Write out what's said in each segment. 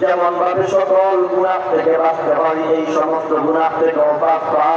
যেমন ভাবে সকল থেকে বাঁচতে হয়, এই সমস্ত থেকে বাঁচতে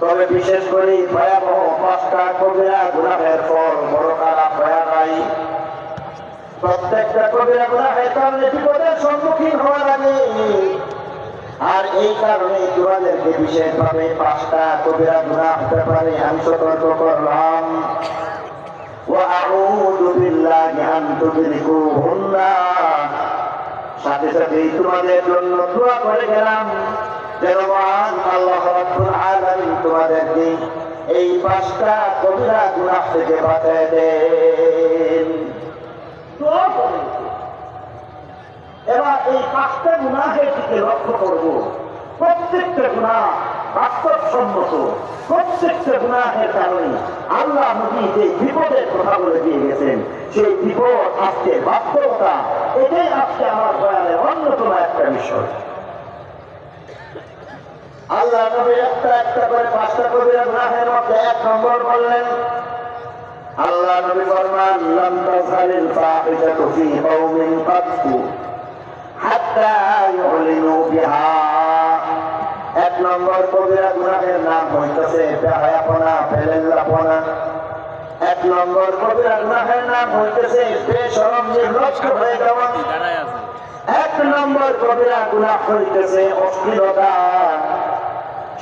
তবে বিশেষ করে ভয়াবহ পাঁচটা কবিরা গুনাহের ফল বড় খারাপ হয়ে নাই। প্রত্যেকটা কবিরা গুনাহের বিপদের সম্মুখীন হওয়ার আগে আর এই কারণে তোমাদেরকে বিশেষভাবে পাঁচটা কবিরা গুনাহ ব্যাপারে আমি সতর্ক করলাম وأعوذ بالله أن تدركوهن সাথে সাথে তোমাদের জন্য দোয়া করে গেলাম যেন মহান আল্লাহ রাব্বুল আলামিন তোমাদেরকে এই পাঁচটা কবিরা গুনাহ থেকে বাঁচায় দেন দোয়া করে এবার এই পাঁচটা গুনাহের দিকে লক্ষ্য করব। প্রত্যেকটা গুনাহ বাস্তবসম্মত। প্রত্যেকটা গুনাহের কারণে আল্লাহ নবী যে বিপদের কথা বলে দিয়ে গেছেন, সেই বিপদ আজকে বাস্তবতা, এটাই আজকে আমার বয়ানের অন্যতম একটা বিষয় আল্লাহ নবী একটা একটা করে পাঁচটা কবিরা গুনাহের মধ্যে এক নম্বর বললেন, আল্লাহ নবী ফরমান লাম তাজালিল ফাহিশাতু ফি কওমিন বিহা এক নম্বর কবিরা গুনাহের নাম হইতেছে বেহায়াপনা ফেলেল্লাপনা এক নম্বর কবিরা নাম হইতেছে এক নম্বর কবিরা গুনাহ হইতেছে অশ্লীলতা।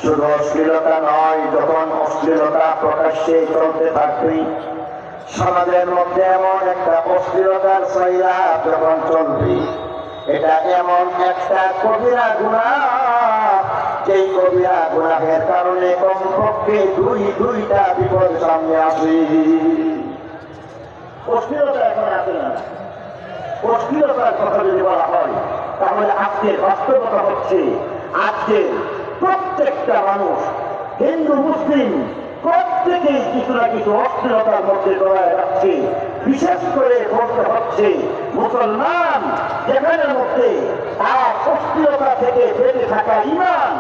শুধু অশ্লীলতা নয়, যখন অশ্লীলতা প্রকাশ্যে চলতে থাকবে, সমাজের মধ্যে এমন একটা অশ্লীলতার সৈরা যখন চলবে এটা এমন একটা কবিরা গুণা। যেই কবিরা গুণাহের কারণে কমপক্ষে দুই, দুইটা বিপদ সামনে আসে। অশ্লীলতা এখন আসে না? কথা যদি বলা হয়, তাহলে আজকের বাস্তবতা হচ্ছে আজকে প্রত্যেকটা মানুষ হিন্দু, মুসলিম প্রত্যেকেই কিছু না কিছু অশ্লীলতার মধ্যে জড়ায় যাচ্ছে বিশেষ করে বলতে হচ্ছে মুসলমান যেখানে মধ্যে তার অশ্লীলতা থেকে বেঁচে থাকা ইমান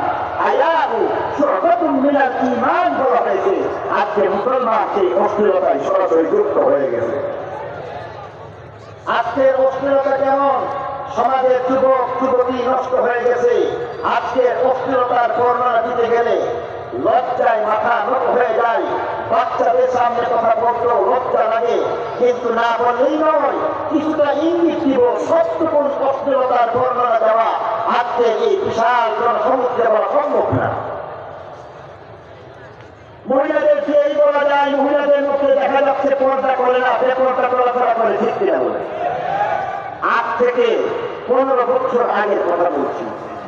আজকে মুসলমান কেমন? সমাজের যুবক, যুবতী নষ্ট হয়ে গেছে। আজকের অশ্লীলতার বর্ণনা দিতে গেলে লজ্জায় মাথা নত হয়ে যায়। বাচ্চাদের সামনে কথা বলতেও লজ্জা লাগে। কিন্তু না বললেই নয়, কিছুটা ইঙ্গিত দিব সত্যপূর্ণ অশ্লীলতার বর্ণনা দেওয়া। আজকে এই বিশাল জনসমুদ্রে বলা সম্ভব না। মহিলাদেরকে এই বলা যায়? মহিলাদের মধ্যে দেখা যাচ্ছে পর্দা করে না বেপর্দা চলাফেরা করে, ঠিক কিনা বলে? আজ থেকে পনেরো বছর আগের কথা বলছি।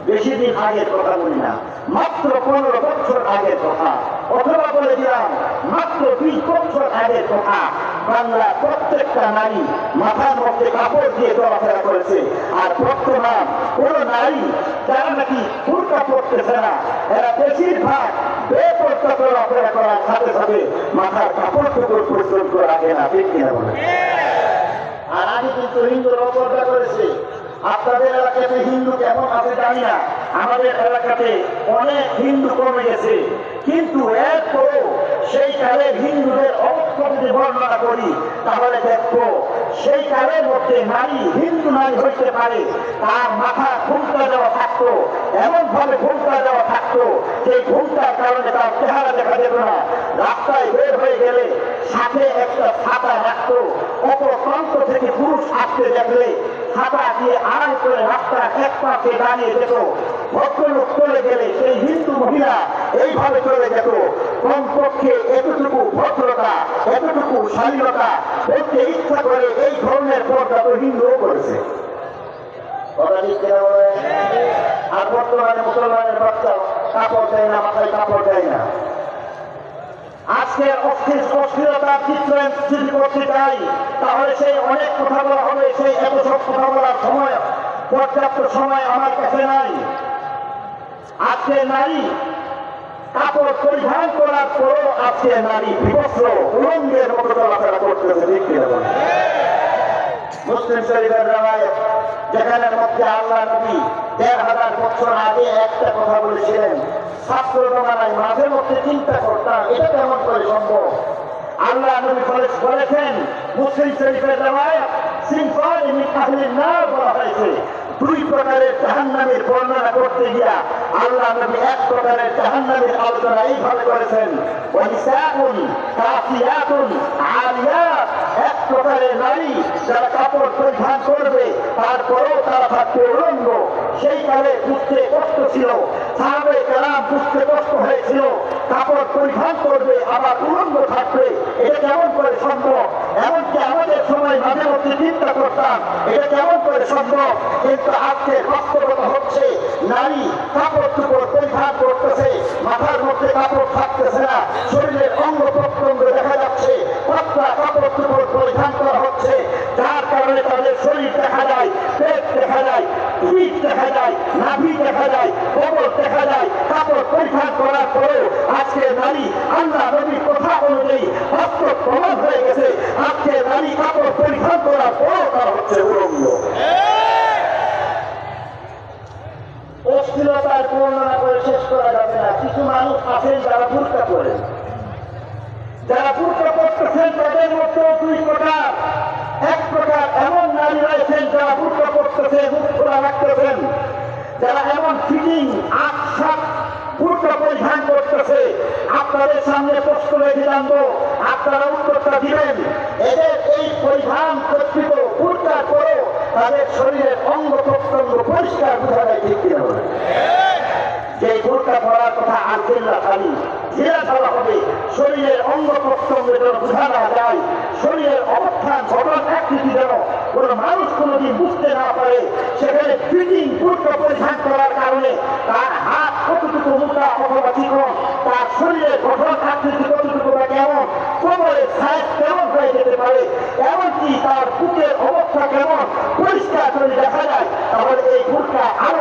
বেশি দিন আগের কথা বলি না। মাত্র পনেরো বছর আগের কথা। অথবা বলে দিলাম, মাত্র বিশ বছর আগের কথা। বাংলা প্রত্যেকটা নারী মাথার মধ্যে কাপড় দিয়ে চলাফেরা করেছে। আর বর্তমান কোন নারী, যারা নাকি ফুলকা পড়তেছে না, এরা বেশিরভাগ বেপর্দা চলাফেরা করার সাথে সাথে মাথার কাপড় টুকুর পর্যন্ত রাখে না। ঠিক কিনা বলে আর আমি কিন্তু হিন্দুর অপর্দা করেছি। আপনাদের এলাকাতে হিন্দু কেমন আছে জানি না। আমাদের এলাকাতে অনেক হিন্দু কমে গেছে। কিন্তু এরপরও সেই কালের হিন্দুদের অবস্থা বর্ণনা করি, তাহলে দেখব সেই কালের মধ্যে নারী, হিন্দু নারী হইতে পারে। তার মাথা ঘুমটা দেওয়া থাকতো এমন ভাবে ঘুমটা দেওয়া থাকতো যে ঘুমটার কারণে তার চেহারা দেখা যেত না। রাস্তায় বের হয়ে গেলে সাথে একটা ছাতা রাখতো। অপর প্রান্ত থেকে পুরুষ আসতে দেখলে ছাতা দিয়ে আড়াই করে রাস্তা এক পাশে দাঁড়িয়ে যেত। ভদ্রলোক চলে গেলে সেই হিন্দু মহিলা এইভাবে চলে যেত। কমপক্ষে এতটুকু ভদ্রতা, এতটুকু শালীনতা বলতে ইচ্ছা করে এই ধরনের পর্দা তো হিন্দুও করেছে? আর বর্তমানে মুসলমানের বাচ্চা কাপড় দেয় না, মাথায় কাপড় দেয় না। আজকে অস্থির অস্থিরতার চিত্র যদি করতে চাই তাহলে সেই অনেক কথা বলা হবে সেই এত সব কথা বলার সময়, পর্যাপ্ত সময় আমার কাছে নাই আজকে নারী, কাপড় পরিধান করার পরও আজকে নারী বিবস্ত্র, উলঙ্গের মতো চলাফেরা করতেছে বলেন? মুসলিম শরীফের রামায়ণ যেখানে মধ্যে আল্লাহ নবী দেড় হাজার বছর আগে একটা কথা বলেছিলেন মাঝে মধ্যে চিন্তা করতাম এটা কেমন করে সম্ভব? আল্লাহ নবী কলেজ বলেছেন, মুসলিম শরীফের জামায় আহলিন না বলা হয়েছে। দুই প্রকারের জাহান্নামের করতে গিয়া আল্লাহ নবী এক প্রকারের জাহান্নামের আলোচনা এইভাবে করেছেন। ওয়ানিসাউন কাফিয়াতুন আলিয়াত এক প্রকারের নারী যারা কাপড় পরিধান করবে, তারপরেও তারা থাকবে উলঙ্গ। সেই কালে বুঝতে কষ্ট ছিল সাহাবে কষ্ট হয়েছিল। কাপড় পরিধান করবে, আবার উলঙ্গ থাকবে। এটা কেমন করে সম্ভব? এমনকি কেমন করে সম্ভব? কিন্তু হচ্ছে, নারী কাপড় চুপড় পরিধান করতেছে, মাথার মধ্যে কাপড় থাকতেছে না, শরীরের অঙ্গ প্রত্যঙ্গ দেখা যাচ্ছে, পাতলা কাপড় চুপড় পরিধান করা হচ্ছে, যার কারণে তাদের শরীর দেখা যায় দেখা যায় দেখা যায়, নাভি দেখা যায় কবর দেখা যায়, কাপড় পরিধান করার পরেও আজকে নারী, আল্লাহ নবীর কথা অনুযায়ী বাস্তব প্রমাণ হয়ে গেছে। আজকে নারী কাপড় পরিধান করার পরেও তারা হচ্ছে উলঙ্গ। অস্থিরতার বর্ণনা করে শেষ করা যাবে না। কিছু মানুষ আছেন যারা ভুলটা করেন যারা ভুলটা করতেছেন তাদের মধ্যে দুই প্রকার এক প্রকার এমন নারী রয়েছেন যারা ভুলটা করতেছে মুখ খোলা রাখতেছেন যারা এমন ফিটিং আটসাত ভুলটা পরিধান করতেছে, আপনাদের সামনে প্রশ্ন রেখে জানব, আপনারা উত্তরটা দিবেন। এদের এই পরিধান কর্তৃত ভুলটা করে, তাদের শরীরের অঙ্গ প্রত্যঙ্গ পরিষ্কার বোঝা যায় ঠিক কিনা যে বোরকা পড়ার কথা না খালি জেরা ফেলা হবে, শরীরের অঙ্গ প্রত্যঙ্গ যেন বোঝা না যায়, শরীরের অবস্থান গঠন আকৃতি যেন কোনো মানুষ কোনোদিন বুঝতে না পারে, সেখানে ফিটিং বোরকা পরিধান করার কারণে তার হাত কতটুকু মোটা অথবা চিকন, তার শরীরের গঠন আকৃতি কতটুকু বা কেমন, কোমরের সাইজ কেমন হয়ে যেতে পারে, এমনকি তার বুকের অবস্থা কেমন পরিষ্কার করে দেখা যায় তাহলে এই বোরকা আরও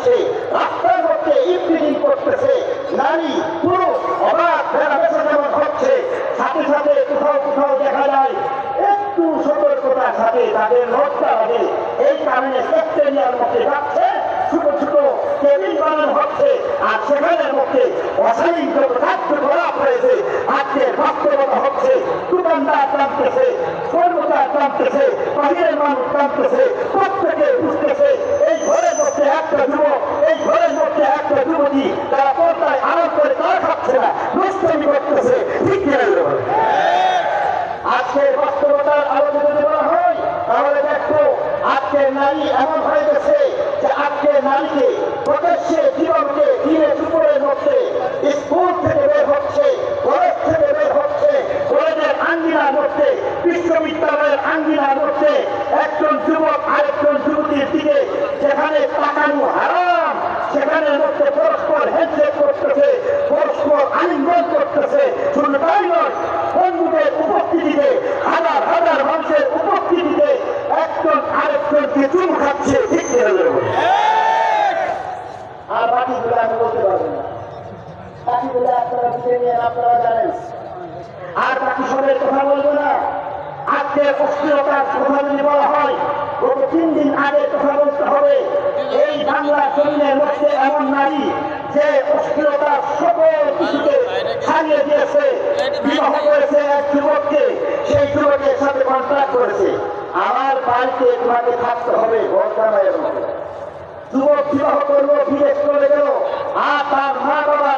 যাচ্ছে রাস্তার মধ্যে ইভনিং করতেছে, নারী, পুরুষ অবাধ বেড়াবেশা যেমন হচ্ছে সাথে সাথে কোথাও কোথাও দেখা যায়, একটু সতর্কতার সাথে তাদের লজ্জা লাগে এই কারণে সেক্টেরিয়ার মধ্যে যাচ্ছে ছোট ছোট কেবিন বানানো হচ্ছে, আর সেখানের মধ্যে অশালীন যত খাদ্য করা হয়েছে আজকের বাস্তবতা হচ্ছে দোকানদার টানতেছে কর্মচার টানতেছে, বাহিরের মানুষ টানতেছে, প্রত্যেকে বুঝতেছে, এই ঘরের মধ্যে একটা যুবক, এই ঘরের মধ্যে একটা যুবতী, তারা পর্দায় আরাম করে তারা খাচ্ছে না দুষ্টমি করতেছে ঠিক কিনা বলুন? আজকের বাস্তবতার আলোকে যদি বলা হয় তাহলে দেখো আজকে নারী এমন হয়ে গেছে যে আজকে নারীকে প্রকাশ্যে জীবনকে দিনে দুপুরের মধ্যে স্কুল থেকে বের হচ্ছে কলেজ থেকে বের হচ্ছে কলেজের আঙ্গিনার মধ্যে বিশ্ববিদ্যালয়ের আঙ্গিনার মধ্যে একজন যুবক আরেকজন যুবতীর দিকে যেখানে তাকানো হারাম সেখানের মধ্যে পরস্পর হ্যান্ডশেক করতেছে, পরস্পর আলিঙ্গন করতেছে। শুধু তাই নয় বন্ধুদের উপস্থিতিতে, হাজার হাজার মানুষের উপস্থিতিতে একজন আরেকজনকে চুম খাচ্ছে। আর আমি বলতে পারব না। বাকি কথা বলব না। আজকে অস্থিরতার কথা যদি বলা হয় তিন দিন আগে কথা বলতে হবে। এই বাংলা জমিনের মধ্যে এমন নারী। যে অস্থিরতার সকল কিছুকে ছাড়িয়ে দিয়েছে, বিবাহ করেছে এক যুবককে, সেই যুবকের সাথে কন্ট্রাক্ট করেছে। আমার বাড়িতে তোমাকে থাকতে হবে, বর্তমানের মতো। যুবক বিবাহ করল, বিদেশ চলে গেল, আর তার মা বাবা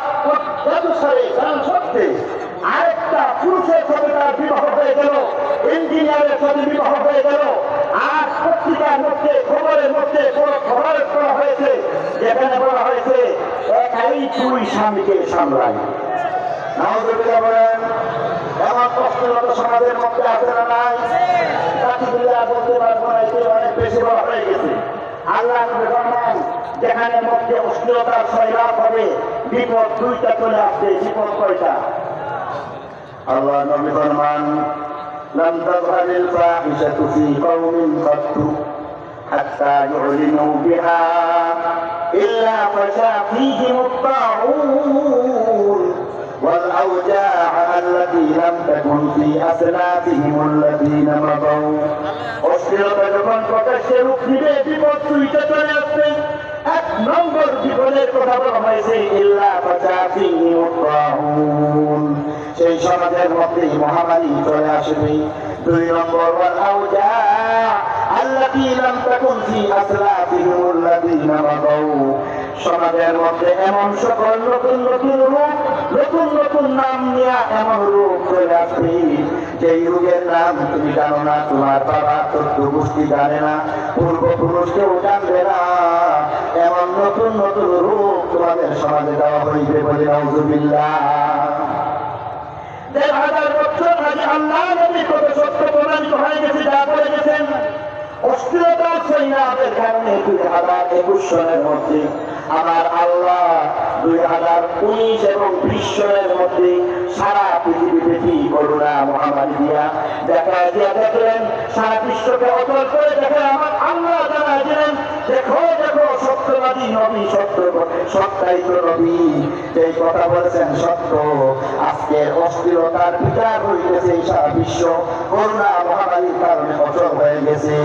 ব্যবসায়ী গান সত্যি। আরেকটা পুরুষের সাথে তার বিবাহ হয়ে গেল, ইঞ্জিনিয়ারের সাথে বিবাহ হয়ে গেল। আর পত্রিকার মধ্যে, খবরের মধ্যে বড় খবর করা হয়েছে, যেখানে বলা হয়েছে একাই তুই স্বামীকে সামলাই নাহজুবিল্লাহ বলেন এমন কষ্টরত সমাজের মধ্যে আছে না নাই বাকিগুলো আর বলতে পারবো না এতে অনেক বেশি বলা হয়ে গেছে আল্লাহ ফরমান যেখানে মধ্যে অশ্লীলতার সৈলাভ হবে বিপদ দুইটা চলে আসবে বিপদ কয়টা আল্লাহ নবী ফরমান لم تظهر الفاحشة في قوم قط حتى يعلنوا بها إلا فشا فيهم الطاعون والأوجاع التي لم تكن في أسلافهم الذين مضوا অস্থিরতা যখন প্রকাশ্যে রূপ নিবে বিপদ দুইটা চলে আসবে এক নম্বর বিপদের কথা বলা হয়েছে ইল্লা ফাসাফিহি মুত্তাহুন সেই সমাজের মধ্যে মহামারী চলে আসবে দুই নম্বর ওয়াল আউজা আল্লাতী লাম তাকুন ফি আসলাফিহিম আল্লাযীনা মাদাউ সমাজের মধ্যে এমন সকল নতুন নতুন রূপ, নতুন নতুন নাম নিয়ে এমন রূপ চলে আসবে যেই রোগের নাম তুমি জানো না, তোমার বাবা চোদ্দ গোষ্ঠী জানে না, পূর্বপুরুষ কেউ জানবে না। এমন নতুন নতুন রূপ তোমাদের সমাজে দেওয়া হইবে বলে নজুবিল্লাহ দেড় হাজার বছর আগে আল্লাহ নবী কত সত্য প্রমাণিত হয়ে গেছে যা বলে গেছেন অস্থিরতার সৈন্যদের কারণে দুই হাজার একুশ সনের মধ্যে, আমার আল্লাহ দুই হাজার উনিশ এবং বিশ সনের মধ্যে সারা পৃথিবীতে কি করোনা মহামারী দিয়া। দেখা দিয়া দেখলেন, সারা বিশ্বকে অচল করে দেখেন আমার আল্লাহ জানা দিলেন দেখো আজকের অস্থিরতার বিচার হইতেছে সারা বিশ্ব। করোনা কারণে অচল হয়ে গেছে।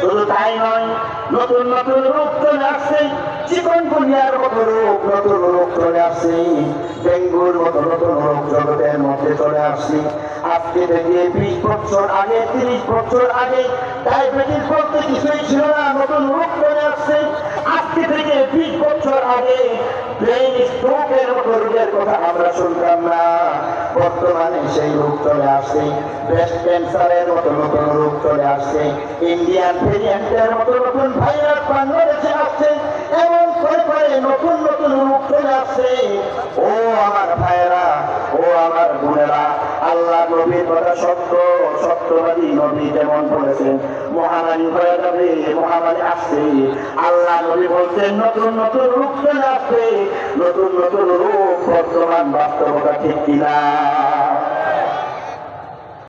শুধু তাই নয়, নতুন নতুন রূপ চলে আসছে। চিকন গুনিয়ার মতো রূপ নতুন রূপ চলে আসছে। ডেঙ্গুর মতো নতুন রূপ জগতের মধ্যে চলে আসছে। আজকে থেকে বিশ বছর আগে, তিরিশ বছর আগে ডায়াবেটিস বলতে কিছুই ছিল না, নতুন রূপ চলে আসছে। আজকে থেকে বিশ বছর আগে ব্রেন স্ট্রোকের মতো রোগের কথা আমরা শুনতাম না। বর্তমানে সেই রোগ চলে আসছে। ব্রেস্ট ক্যান্সারের মতো নতুন রোগ চলে আসছে। ইন্ডিয়ান ভেরিয়েন্টের মতো নতুন ভাইরাস বাংলাদেশে আসছে। নতুন নতুন রূপ চলে আসছে। ও আমার ভাইরা ও আমার বোনেরা, আল্লাহ নবীর কথা সত্য, সত্যবাদী নবী যেমন বলেছেন মহামারী হয়ে যাবে, মহামারী আসছে। আল্লাহ নবী বলছেন, নতুন নতুন রূপ চলে আসছে নতুন নতুন রূপ বর্তমান বাস্তবতা ঠিক কিনা?